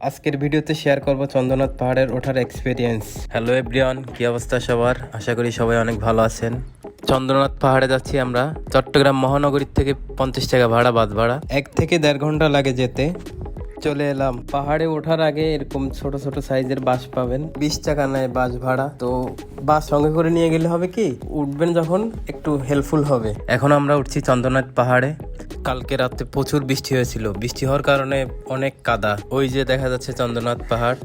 আজকের ভিডিওতে শেয়ার করব চন্দ্রনাথ পাহাড়ের ওঠার এক্সপিরিয়েন্স হ্যালো এভরিওয়ান কি অবস্থা সবার? আশা করি সবাই অনেক ভালো আছেন। চন্দ্রনাথ পাহাড়ে যাচ্ছি আমরা। চট্টগ্রাম মহানগরীর থেকে পঞ্চাশ টাকা ভাড়া বাদ ভাড়া। এক থেকে দেড় ঘণ্টা লাগে যেতে। চলে এলাম। পাহাড়ে ওঠার আগে এরকম ছোট ছোট সাইজের বাস পাবেন। বিশ টাকা নেয় বাস ভাড়া। তো বাস সঙ্গে করে নিয়ে গেলে হবে কি? উঠবেন যখন একটু হেল্পফুল হবে। এখন আমরা উঠছি চন্দ্রনাথ পাহাড়ে। কালকে রাতে প্রচুর বৃষ্টি হয়েছিল। বৃষ্টি হওয়ার কারণে অনেক কাদা। ওই যে দেখা যাচ্ছে চন্দ্রনাথ পাহাড়।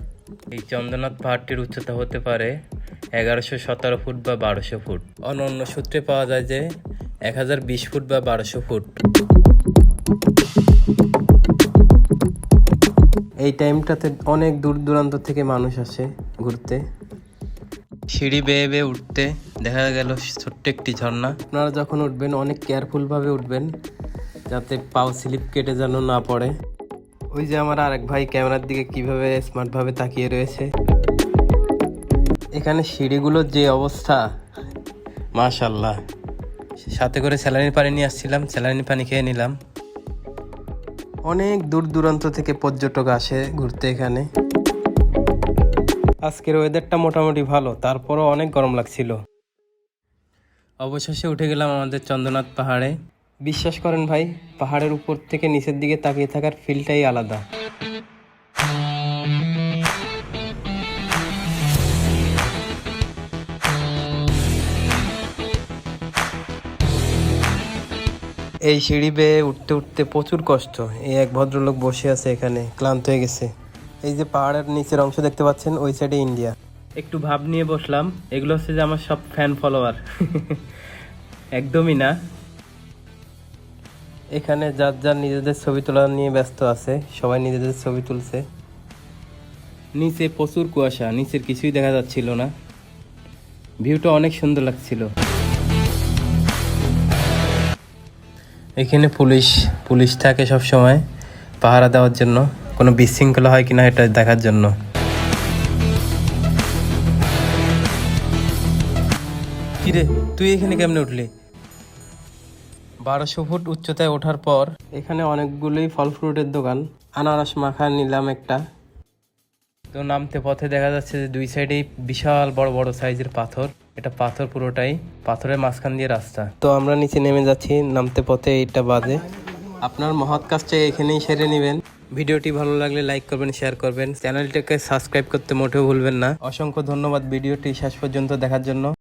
এই চন্দ্রনাথ পাহাড়টির উচ্চতা হতে পারে এগারোশো সতেরো ফুট বা বারোশো ফুট। অন্য সূত্রে পাওয়া যায় যে এক হাজার বিশ ফুট বা বারোশো ফুট। এই টাইমটাতে অনেক দূর দূরান্ত থেকে মানুষ আসে ঘুরতে। সিঁড়ি বেয়ে বেয়ে উঠতে দেখা গেল ছোট্ট একটি ঝর্ণা। আপনারা যখন উঠবেন, অনেক কেয়ারফুলভাবে উঠবেন। যাতে পাও স্লিপ কেটে যেন না পড়ে। ওই যে আমার আরেক ভাই ক্যামেরার দিকে কীভাবে স্মার্টভাবে তাকিয়ে রয়েছে। এখানে সিঁড়িগুলোর যে অবস্থা মাশাল্লাহ সাথে করে স্যালাইন পানি নিয়ে আসছিলাম স্যালাইন পানি খেয়ে নিলাম। অনেক দূর দূরান্ত থেকে পর্যটক আসে ঘুরতে এখানে। আজকের ওয়েদারটা মোটামুটি ভালো তারপরও অনেক গরম লাগছিল। অবশেষে উঠে গেলাম আমাদের চন্দ্রনাথ পাহাড়ে। বিশ্বাস করেন ভাই, পাহাড়ের উপর থেকে নিচের দিকে তাকিয়ে থাকার ফিলটাই আলাদা। এই সিঁড়ি বেয়ে উঠতে উঠতে প্রচুর কষ্ট। এই এক ভদ্রলোক বসে আছে এখানে, ক্লান্ত হয়ে গেছে। এই যে পাহাড়ের নিচের অংশ দেখতে পাচ্ছেন, ওই সাইডে ইন্ডিয়া একটু ভাব নিয়ে বসলাম, এগুলো হচ্ছে যে আমার সব ফ্যান ফলোয়ার একদমই না। এখানে যার যার নিজেদের ছবি তোলা নিয়ে ব্যস্ত আছে সবাই নিজেদের ছবি তুলছে। নিচে প্রচুর কুয়াশা নিচের কিছুই দেখা যাচ্ছিল না। ভিউটা অনেক সুন্দর লাগছিল। এখানে পুলিশ পুলিশ থাকে সব সময় পাহারা দেওয়ার জন্য। কোনো বিশৃঙ্খলা হয় কিনা এটা দেখার জন্য। কিরে তুই এখানে কেমনে উঠলি? বারোশো ফুট উচ্চতায় ওঠার পর এখানে অনেকগুলোই ফল ফ্রুটের দোকান। আনারস মাখা নিলাম একটা। তো নামতে পথে দেখা যাচ্ছে যে দুই সাইডেই বিশাল বড় বড় সাইজের পাথর। এটা পাথর পুরোটাই, পাথরের মাঝখান দিয়ে রাস্তা। তো আমরা নিচে নেমে যাচ্ছি, নামতে পথে এটা বাজে। আপনার মহৎ কাজটা এখানেই সেরে নেবেন। ভিডিওটি ভালো লাগলে লাইক করবেন, শেয়ার করবেন। চ্যানেলটাকে সাবস্ক্রাইব করতে মোটেও ভুলবেন না। অসংখ্য ধন্যবাদ ভিডিওটি শেষ পর্যন্ত দেখার জন্য।